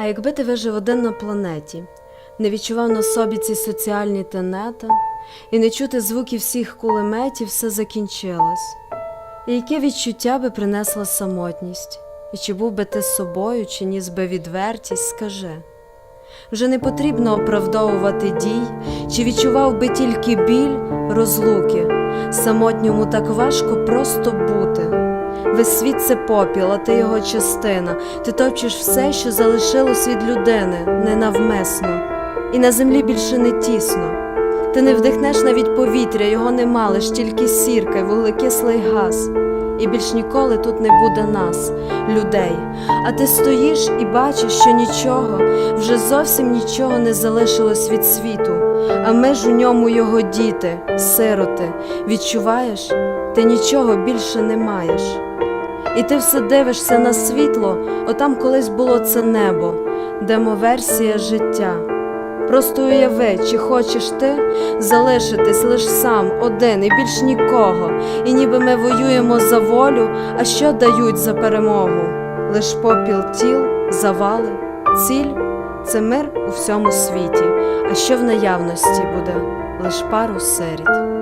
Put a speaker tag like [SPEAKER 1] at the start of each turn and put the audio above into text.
[SPEAKER 1] А якби ти вижив один на планеті, не відчував на собі ці соціальні тенета, і не чути звуків всіх кулеметів, все закінчилось. І яке відчуття би принесла самотність? І чи був би ти собою, чи ніс би відвертість, скажи. Вже не потрібно оправдовувати дій, чи відчував би тільки біль розлуки. Самотньому так важко просто бути. Весь світ це попіл, а ти його частина. Ти топчеш все, що залишилось від людини, ненавмисно, і на землі більше не тісно. Ти не вдихнеш навіть повітря, його нема, лиш тільки сірка вуглекислий газ. І більш ніколи тут не буде нас, людей. А ти стоїш і бачиш, що нічого, вже зовсім нічого не залишилось від світу, а ми ж у ньому його діти, сироти. Відчуваєш, ти нічого більше не маєш. І ти все дивишся на світло, отам колись було це небо, демоверсія життя. Просто уяви, чи хочеш ти залишитись лиш сам, один і більш нікого, і ніби ми воюємо за волю, а що дають за перемогу? Лиш попіл тіл, завали, ціль це мир у всьому світі, а що в наявності буде, лиш пару сиріт.